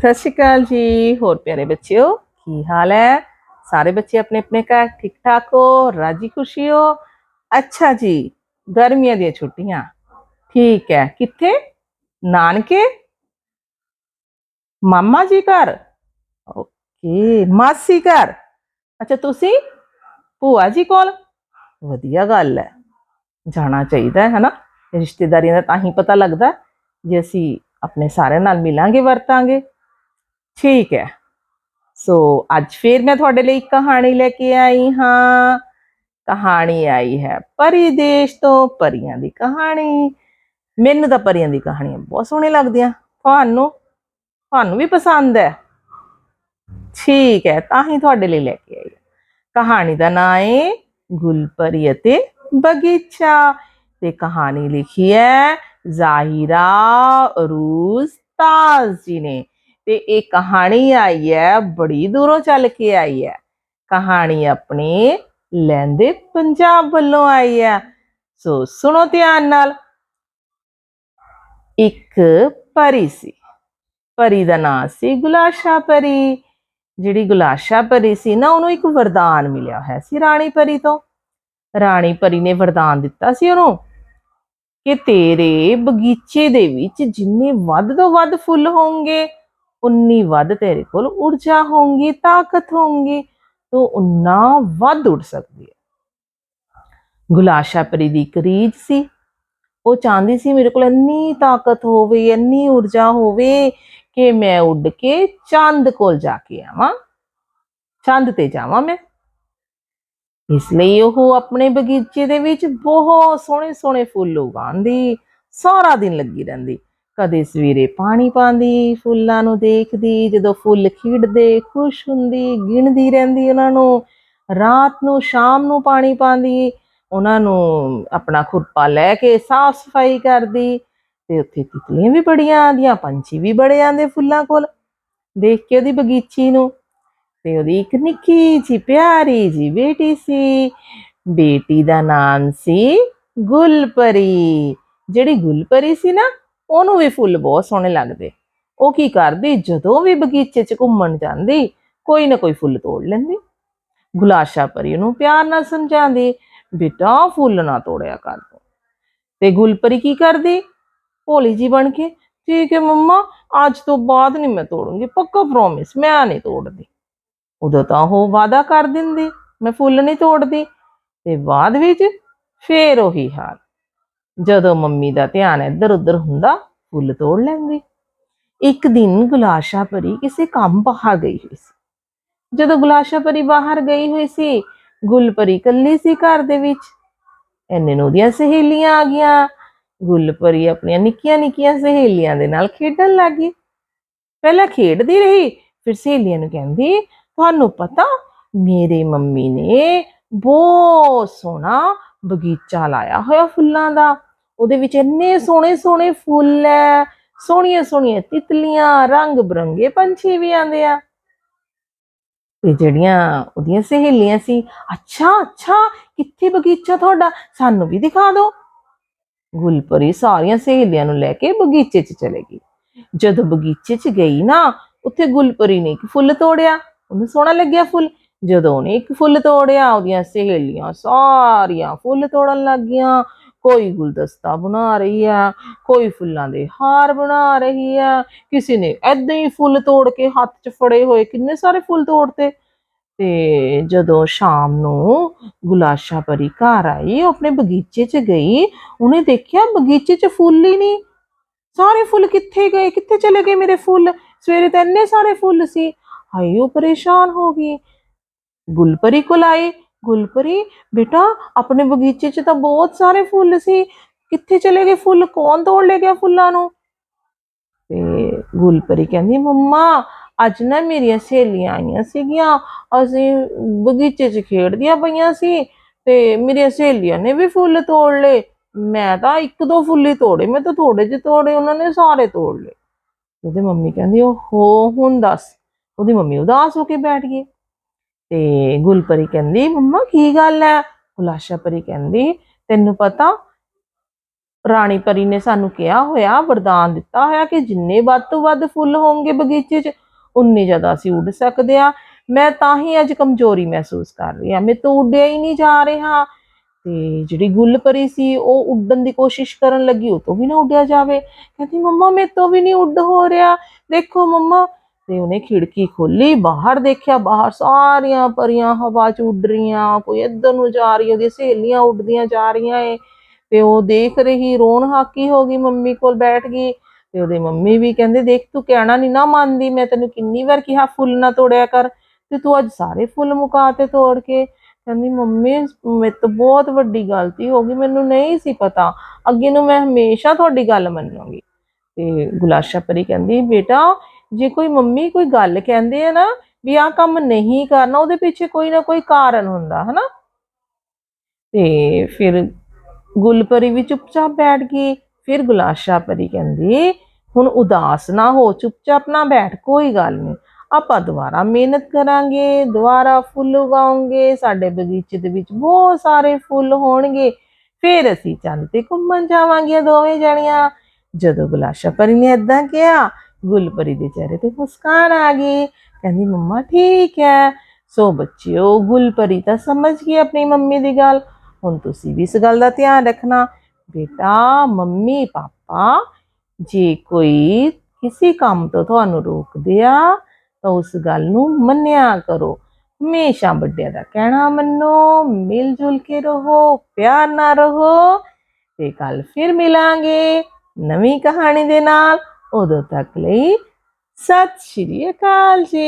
ਸਤਿ ਸ਼੍ਰੀ ਅਕਾਲ ਜੀ, ਹੋਰ ਪਿਆਰੇ ਬੱਚਿਓ, ਕੀ ਹਾਲ ਹੈ? ਸਾਰੇ ਬੱਚੇ ਆਪਣੇ ਆਪਣੇ ਘਰ ਠੀਕ ਠਾਕ ਹੋ? ਰਾਜੀ ਖੁਸ਼ੀ ਹੋ? ਅੱਛਾ ਜੀ, ਗਰਮੀਆਂ ਦੀਆਂ ਛੁੱਟੀਆਂ। ਠੀਕ ਹੈ, ਕਿੱਥੇ? ਨਾਨਕੇ? ਮਾਮਾ ਜੀ ਘਰ? ਓਕੇ, ਮਾਸੀ ਘਰ? ਅੱਛਾ, ਤੁਸੀਂ? ਭੂਆ ਜੀ ਕੋਲ? ਵਧੀਆ ਗੱਲ ਹੈ। ਜਾਣਾ ਚਾਹੀਦਾ ਹੈ, ਹਨਾ? ਰਿਸ਼ਤੇਦਾਰੀਆਂ ਦਾ ਤਾਂ ਹੀ ਪਤਾ ਲੱਗਦਾ ਜੇ ਅਸੀਂ ਆਪਣੇ ਸਾਰਿਆਂ ਨਾਲ ਮਿਲਾਂਗੇ, ਵਰਤਾਂਗੇ। ਠੀਕ ਹੈ ਸੋ ਅੱਜ ਫੇਰ ਮੈਂ ਤੁਹਾਡੇ ਲਈ ਇੱਕ ਕਹਾਣੀ ਲੈ ਕੇ ਆਈ ਹਾਂ ਕਹਾਣੀ ਆਈ ਹੈ ਪਰੀ ਦੇਸ਼ ਤੋਂ ਪਰੀਆਂ ਦੀ ਕਹਾਣੀ ਮੈਨੂੰ ਤਾਂ ਪਰੀਆਂ ਦੀ ਕਹਾਣੀਆਂ ਬਹੁਤ ਸੋਹਣੀਆਂ ਲੱਗਦੀਆਂ ਤੁਹਾਨੂੰ ਤੁਹਾਨੂੰ ਵੀ ਪਸੰਦ ਹੈ ਠੀਕ ਹੈ ਤਾਂ ਹੀ ਤੁਹਾਡੇ ਲਈ ਲੈ ਕੇ ਆਈ ਹਾਂ। ਕਹਾਣੀ ਦਾ ਨਾਮ ਹੈ ਗੁਲਪਰੀ ਅਤੇ ਬਗੀਚਾ ਤੇ ਕਹਾਣੀ ਲਿਖੀ ਹੈ ਜ਼ਾਹਿਰਾ ਅਰੂਜ਼ ਤਾਜ਼ ਜੀ ਨੇ ਤੇ ਇਹ ਕਹਾਣੀ ਆਈ ਹੈ, ਬੜੀ ਦੂਰੋਂ ਚੱਲ ਕੇ ਆਈ ਹੈ। ਕਹਾਣੀ ਆਪਣੇ ਲੈਂਦੇ ਪੰਜਾਬ ਵੱਲੋਂ ਆਈ ਹੈ। ਸੋ ਸੁਣੋ ਧਿਆਨ ਨਾਲ। ਇੱਕ ਪਰੀ ਸੀ। ਪਰੀ ਦਾ ਨਾਂ ਸੀ ਗੁਲਾਸ਼ਾ ਪਰੀ। ਜਿਹੜੀ ਗੁਲਾਸ਼ਾ ਪਰੀ ਸੀ ਨਾ, ਉਹਨੂੰ ਇੱਕ ਵਰਦਾਨ ਮਿਲਿਆ ਹੋਇਆ ਸੀ ਰਾਣੀ ਪਰੀ ਤੋਂ। ਰਾਣੀ ਪਰੀ ਨੇ ਵਰਦਾਨ ਦਿੱਤਾ ਸੀ ਉਹਨੂੰ ਕਿ ਤੇਰੇ ਬਗੀਚੇ ਦੇ ਵਿੱਚ ਜਿੰਨੇ ਵੱਧ ਤੋਂ ਵੱਧ ਫੁੱਲ ਹੋਣਗੇ ਉਨੀ ਵੱਧ ਤੇਰੇ ਕੋਲ ਊਰਜਾ ਹੋਊਗੀ, ਤਾਕਤ ਹੋਊਗੀ, ਤੂੰ ਉਨਾ ਵੱਧ ਉੱਡ ਸਕਦੀ ਹੈ। ਗੁਲਾਸ਼ਾ ਪਰੀ ਦੀ ਕਰੀਜ ਸੀ। ਉਹ ਚਾਹੁੰਦੀ ਸੀ ਮੇਰੇ ਕੋਲ ਇੰਨੀ ਤਾਕਤ ਹੋਵੇ, ਇੰਨੀ ਊਰਜਾ ਹੋਵੇ ਕਿ ਮੈਂ ਉੱਡ ਕੇ ਚੰਦ ਕੋਲ ਜਾ ਕੇ ਆਵਾਂ, ਚੰਦ ਤੇ ਜਾਵਾਂ ਮੈਂ। ਇਸ ਲਈ ਉਹ ਆਪਣੇ ਬਗੀਚੇ ਦੇ ਵਿੱਚ ਬਹੁਤ ਸੋਹਣੇ ਸੋਹਣੇ ਫੁੱਲ ਉਗਾਉਂਦੀ, ਸਾਰਾ ਦਿਨ ਲੱਗੀ ਰਹਿੰਦੀ। ਕਦੇ ਸਵੇਰੇ ਪਾਣੀ ਪਾਉਂਦੀ, ਫੁੱਲਾਂ ਨੂੰ ਦੇਖਦੀ, ਜਦੋਂ ਫੁੱਲ ਖਿੜਦੇ, ਖੁਸ਼ ਹੁੰਦੀ, ਗਿਣਦੀ ਰਹਿੰਦੀ ਉਹਨਾਂ ਨੂੰ। ਰਾਤ ਨੂੰ, ਸ਼ਾਮ ਨੂੰ ਪਾਣੀ ਪਾਉਂਦੀ, ਉਹਨਾਂ ਨੂੰ ਆਪਣਾ ਖੁਰਪਾ ਲੈ ਕੇ ਸਾਫ਼ ਸਫ਼ਾਈ ਕਰਦੀ। ਤੇ ਉੱਥੇ ਤਿਤਲੀਆਂ ਵੀ ਬੜੀਆਂ ਆਉਂਦੀਆਂ, ਪੰਛੀ ਵੀ ਬੜੇ ਆਉਂਦੇ ਫੁੱਲਾਂ ਕੋਲ, ਦੇਖ ਕੇ ਉਹਦੀ ਬਗੀਚੀ ਨੂੰ। ਤੇ ਉਹਦੀ ਇੱਕ ਨਿੱਕੀ ਜੀ ਪਿਆਰੀ ਜੀ ਬੇਟੀ ਸੀ। ਬੇਟੀ ਦਾ ਨਾਮ ਸੀ ਗੁਲਪਰੀ। ਜਿਹੜੀ ਗੁਲਪਰੀ ਸੀ ਨਾ ਉਹਨੂੰ ਵੀ ਫੁੱਲ ਬਹੁਤ ਸੋਹਣੇ ਲੱਗਦੇ। ਉਹ ਕੀ ਕਰਦੀ, ਜਦੋਂ ਵੀ ਬਗੀਚੇ 'ਚ ਘੁੰਮਣ ਜਾਂਦੀ, ਕੋਈ ਨਾ ਕੋਈ ਫੁੱਲ ਤੋੜ ਲੈਂਦੀ। ਗੁਲਾਸ਼ਾ ਪਰੀ ਉਹਨੂੰ ਪਿਆਰ ਨਾਲ ਸਮਝਾਉਂਦੀ, ਬੇਟਾ ਫੁੱਲ ਨਾ ਤੋੜਿਆ ਕਰ ਤੂੰ। ਤੇ ਗੁਲਪਰੀ ਕੀ ਕਰਦੀ? ਭੋਲੀ ਜੀ ਬਣ ਕੇ, ਠੀਕ ਹੈ ਮੰਮਾ, ਅੱਜ ਤੋਂ ਬਾਅਦ ਨਹੀਂ ਮੈਂ ਤੋੜੂੰਗੀ, ਪੱਕਾ ਪ੍ਰੋਮਿਸ ਮੈਂ ਨਹੀਂ ਤੋੜਦੀ। ਉਦੋਂ ਤਾਂ ਉਹ ਵਾਦਾ ਕਰ ਦਿੰਦੀ, ਮੈਂ ਫੁੱਲ ਨਹੀਂ ਤੋੜਦੀ। ਤੇ ਬਾਅਦ ਵਿੱਚ ਫੇਰ ਉਹੀ ਹਾਲ। ਜਦੋਂ ਮੰਮੀ ਦਾ ਧਿਆਨ ਇੱਧਰ ਉੱਧਰ ਹੁੰਦਾ, ਫੁੱਲ ਤੋੜ ਲੈਂਦੀ। ਇੱਕ ਦਿਨ ਗੁਲਾਸ਼ਾ ਪਰੀ ਕਿਸੇ ਕੰਮ ਬਾਹਰ ਗਈ ਹੋਈ ਸੀ। ਜਦੋਂ ਗੁਲਾਸ਼ਾ ਪਰੀ ਬਾਹਰ ਗਈ ਹੋਈ ਸੀ ਗੁਲਪਰੀ ਇਕੱਲੀ ਸੀ ਘਰ ਦੇ ਵਿੱਚ। ਇੰਨੇ ਨੂੰ ਉਹਦੀਆਂ ਸਹੇਲੀਆਂ ਆ ਗਈਆਂ। ਗੁਲਪਰੀ ਆਪਣੀਆਂ ਨਿੱਕੀਆਂ ਨਿੱਕੀਆਂ ਸਹੇਲੀਆਂ ਦੇ ਨਾਲ ਖੇਡਣ ਲੱਗੀ ਪਹਿਲਾਂ ਖੇਡਦੀ ਰਹੀ, ਫਿਰ ਸਹੇਲੀਆਂ ਨੂੰ ਕਹਿੰਦੀ, ਤੁਹਾਨੂੰ ਪਤਾ, ਮੇਰੇ ਮੰਮੀ ਨੇ ਬਹੁਤ ਸੋਹਣਾ ਬਗੀਚਾ ਲਾਇਆ ਹੋਇਆ ਫੁੱਲਾਂ ਦਾ। ਉਹਦੇ ਵਿੱਚ ਇੰਨੇ ਸੋਹਣੇ ਸੋਹਣੇ ਫੁੱਲ ਐ, ਸੋਹਣੀਆਂ ਸੋਹਣੀਆਂ ਤਿਤਲੀਆਂ, ਰੰਗ ਬਰੰਗੇ ਪੰਛੀ ਵੀ ਆਂਦੇ ਆ। ਤੇ ਜਿਹੜੀਆਂ ਉਹਦੀਆਂ ਸਹੇਲੀਆਂ ਸੀ, ਅੱਛਾ ਅੱਛਾ, ਕਿੱਥੇ ਬਗੀਚਾ ਤੁਹਾਡਾ? ਸਾਨੂੰ ਵੀ ਦਿਖਾ ਦਿਓ। ਗੁਲਪਰੀ ਸਾਰੀਆਂ ਸਹੇਲੀਆਂ ਨੂੰ ਲੈ ਕੇ ਬਗੀਚੇ 'ਚ ਚਲੇ ਗਈ। ਜਦੋਂ ਬਗੀਚੇ 'ਚ ਗਈ ਨਾ, ਉੱਥੇ ਗੁਲਪਰੀ ਨੇ ਇੱਕ ਫੁੱਲ ਤੋੜਿਆ। ਉਹਨੂੰ ਸੋਹਣਾ ਲੱਗਿਆ ਫੁੱਲ। ਜਦੋਂ ਉਹਨੇ ਇੱਕ ਫੁੱਲ ਤੋੜਿਆ, ਉਹਦੀਆਂ ਸਹੇਲੀਆਂ ਸਾਰੀਆਂ ਫੁੱਲ ਤੋੜਨ ਲੱਗ ਗਈਆਂ ਕੋਈ ਗੁਲਦਸਤਾ ਬਣਾ ਰਹੀ ਆ, ਕੋਈ ਫੁੱਲਾਂ ਦੇ ਹਾਰ ਬਣਾ ਰਹੀ ਆ। ਕਿਸੇ ਨੇ ਐਦਾਂ ਹੀ ਫੁੱਲ ਤੋੜ ਕੇ ਹੱਥ 'ਚ ਫੜੇ ਹੋਏ ਕਿੰਨੇ ਸਾਰੇ ਫੁੱਲ ਤੋੜਤੇ। ਤੇ ਜਦੋਂ ਸ਼ਾਮ ਨੂੰ ਗੁਲਾਸ਼ਾ ਪਰੀ ਘਰ ਆਈ ਆਪਣੇ ਬਗੀਚੇ 'ਚ ਗਈ, ਉਹਨੇ ਦੇਖਿਆ ਬਗੀਚੇ 'ਚ ਫੁੱਲ ਹੀ ਨਹੀਂ। ਸਾਰੇ ਫੁੱਲ ਕਿੱਥੇ ਗਏ, ਕਿੱਥੇ ਚਲੇ ਗਏ ਮੇਰੇ ਫੁੱਲ? ਸਵੇਰੇ ਤਾਂ ਇੰਨੇ ਸਾਰੇ ਫੁੱਲ ਸੀ। ਹਾਏ, ਉਹ ਪਰੇਸ਼ਾਨ ਹੋ ਗਈ। ਗੁਲਪਰੀ ਕੋਲ ਆਈ ਗੁਲਪਰੀ, ਬੇਟਾ, ਆਪਣੇ ਬਗੀਚੇ 'ਚ ਤਾਂ ਬਹੁਤ ਸਾਰੇ ਫੁੱਲ ਸੀ। ਕਿੱਥੇ ਚਲੇ ਗਏ ਫੁੱਲ? ਕੌਣ ਤੋੜ ਲੈ ਗਿਆ ਫੁੱਲਾਂ ਨੂੰ? ਤੇ ਗੁਲਪਰੀ ਕਹਿੰਦੀ, ਮੰਮਾ, ਅੱਜ ਨਾ ਮੇਰੀਆਂ ਸਹੇਲੀਆਂ ਆਈਆਂ ਸੀਗੀਆਂ। ਅਸੀਂ ਬਗੀਚੇ 'ਚ ਖੇਡਦੀਆਂ ਪਈਆਂ ਸੀ ਤੇ ਮੇਰੀਆਂ ਸਹੇਲੀਆਂ ਨੇ ਵੀ ਫੁੱਲ ਤੋੜ ਲਏ। ਮੈਂ ਤਾਂ ਇੱਕ ਦੋ ਫੁੱਲ ਹੀ ਤੋੜੇ। ਮੈਂ ਤਾਂ ਥੋੜੇ ਜਿਹੇ ਤੋੜੇ, ਉਹਨਾਂ ਨੇ ਸਾਰੇ ਤੋੜ ਲਏ। ਉਹਦੀ ਮੰਮੀ ਕਹਿੰਦੀ ਉਹ ਹੋ ਹੁਣ ਦੱਸ। ਉਹਦੀ ਮੰਮੀ ਉਦਾਸ ਹੋ ਕੇ ਬੈਠ ਗਈ। ਤੇ ਗੁਲਪਰੀ ਕਹਿੰਦੀ, ਮੰਮਾ, ਕੀ ਗੱਲ ਹੈ ਗੁਲਾਸ਼ਾ ਪਰੀ ਕਹਿੰਦੀ, ਤੈਨੂੰ ਪਤਾ, ਰਾਣੀ ਪਰੀ ਨੇ ਸਾਨੂੰ ਕਿਹਾ ਹੋਇਆ, ਵਰਦਾਨ ਦਿੱਤਾ ਹੋਇਆ ਕਿ ਜਿੰਨੇ ਵੱਧ ਤੋਂ ਵੱਧ ਫੁੱਲ ਹੋਣਗੇ ਬਗੀਚੇ 'ਚ, ਉਨੇ ਜ਼ਿਆਦਾ ਅਸੀਂ ਉੱਡ ਸਕਦੇ ਆ। ਮੈਂ ਤਾਂ ਹੀ ਅੱਜ ਕਮਜ਼ੋਰੀ ਮਹਿਸੂਸ ਕਰ ਰਹੀ ਆ ਮੈਂ ਤਾਂ ਉੱਡਿਆ ਹੀ ਨਹੀਂ ਜਾ ਰਿਹਾ। ਤੇ ਜਿਹੜੀ ਗੁੱਲ ਪਰੀ ਸੀ, ਉਹ ਉੱਡਣ ਦੀ ਕੋਸ਼ਿਸ਼ ਕਰਨ ਲੱਗੀ, ਉਹ ਤੋਂ ਵੀ ਨਾ ਉੱਡਿਆ ਜਾਵੇ। ਕਹਿੰਦੀ, ਮੰਮਾ, ਮੇਰੇ ਤੋਂ ਵੀ ਨਹੀਂ ਉੱਡ ਹੋ ਰਿਹਾ। ਦੇਖੋ ਮੰਮਾ ਤੇ ਉਹਨੇ ਖਿੜਕੀ ਖੋਲੀ, ਬਾਹਰ ਦੇਖਿਆ, ਬਾਹਰ ਸਾਰੀਆਂ ਪਰੀਆਂ ਹਵਾ 'ਚ ਉੱਡ ਰਹੀਆਂ, ਕੋਈ ਇੱਧਰ ਨੂੰ ਜਾ ਰਹੀ ਉਹਦੀ ਸਹੇਲੀਆਂ ਉੱਡਦੀਆਂ ਜਾ ਰਹੀਆਂ ਏ। ਤੇ ਉਹ ਦੇਖ ਰਹੀ, ਰੋਣ ਹਾਕੀ ਹੋ ਗਈ, ਮੰਮੀ ਕੋਲ ਬੈਠ ਗਈ। ਤੇ ਉਹਦੇ ਮੰਮੀ ਵੀ ਕਹਿੰਦੇ, ਦੇਖ, ਤੂੰ ਕਹਿਣਾ ਨਹੀਂ ਨਾ ਮੰਨਦੀ, ਮੈਂ ਤੈਨੂੰ ਕਿੰਨੀ ਵਾਰ ਕਿਹਾ, ਫੁੱਲ ਨਾ ਤੋੜਿਆ ਕਰ। ਤੇ ਤੂੰ ਅੱਜ ਸਾਰੇ ਫੁੱਲ ਮੁਕਾ ਤੇ ਤੋੜ ਕੇ। ਕਹਿੰਦੀ, ਮੰਮੀ, ਮੇਰੇ ਤੋਂ ਬਹੁਤ ਵੱਡੀ ਗਲਤੀ ਹੋ ਗਈ, ਮੈਨੂੰ ਨਹੀਂ ਸੀ ਪਤਾ। ਅੱਗੇ ਨੂੰ ਮੈਂ ਹਮੇਸ਼ਾ ਤੁਹਾਡੀ ਗੱਲ ਮੰਨਾਂਗੀ। ਤੇ ਗੁਲਾਸ਼ਾ ਪਰੀ ਕਹਿੰਦੀ, ਬੇਟਾ ਜੇ ਕੋਈ ਮੰਮੀ ਕੋਈ ਗੱਲ ਕਹਿੰਦੇ ਆ ਨਾ ਵੀ ਆਹ ਕੰਮ ਨਹੀਂ ਕਰਨਾ, ਉਹਦੇ ਪਿੱਛੇ ਕੋਈ ਨਾ ਕੋਈ ਕਾਰਨ ਹੁੰਦਾ, ਹਨਾ? ਤੇ ਫਿਰ ਗੁਲਪਰੀ ਵੀ ਚੁੱਪਚਾਪ ਬੈਠ ਗਈ, ਫਿਰ ਗੁਲਾਸ਼ਾ ਪਰੀ ਕਹਿੰਦੀ, ਹੁਣ ਉਦਾਸ ਨਾ ਹੋ, ਚੁੱਪਚਾਪ ਨਾ ਬੈਠ, ਕੋਈ ਗੱਲ ਨਹੀਂ। ਆਪਾਂ ਦੁਬਾਰਾ ਮਿਹਨਤ ਕਰਾਂਗੇ, ਦੁਬਾਰਾ ਫੁੱਲ ਉਗਾਉਂਗੇ, ਸਾਡੇ ਬਗੀਚੇ ਦੇ ਵਿੱਚ ਬਹੁਤ ਸਾਰੇ ਫੁੱਲ ਹੋਣਗੇ। ਫਿਰ ਅਸੀਂ ਚੰਦ ਤੇ ਘੁੰਮਣ ਜਾਵਾਂਗੇ ਦੋਵੇਂ ਜਣੀਆਂ। ਜਦੋਂ ਗੁਲਾਸ਼ਾ ਪਰੀ ਨੇ ਏਦਾਂ ਕਿਹਾ ਗੁਲਪਰੀ ਦੇ ਚਿਹਰੇ ਤੇ ਮੁਸਕਾਨ ਆ ਗਈ। ਕਹਿੰਦੀ, ਮੰਮਾ, ਠੀਕ ਹੈ। ਸੋ ਬੱਚਿਓ, ਗੁਲਪਰੀ ਤਾਂ ਸਮਝ ਗਈ ਆਪਣੀ ਮੰਮੀ ਦੀ ਗੱਲ। ਹੁਣ ਤੁਸੀਂ ਵੀ ਇਸ ਗੱਲ ਦਾ ਧਿਆਨ ਰੱਖਣਾ। ਬੇਟਾ, ਮੰਮੀ, ਪਾਪਾ, ਜੇ ਕੋਈ ਕਿਸੇ ਕੰਮ ਤੋਂ ਤੁਹਾਨੂੰ ਰੋਕਦੇ ਆ, ਤਾਂ ਉਸ ਗੱਲ ਨੂੰ ਮੰਨਿਆ ਕਰੋ। ਹਮੇਸ਼ਾ ਵੱਡਿਆਂ ਦਾ ਕਹਿਣਾ ਮੰਨੋ ਮਿਲ ਜੁਲ ਕੇ ਰਹੋ, ਪਿਆਰ ਨਾਲ ਰਹੋ ਤੇ ਕੱਲ ਫਿਰ ਮਿਲਾਂਗੇ। ਨਵੀਂ ਕਹਾਣੀ ਦੇ ਨਾਲ ਉਦੋਂ ਤੱਕ ਲਈ ਸਤਿ ਸ਼੍ਰੀ ਅਕਾਲ ਜੀ।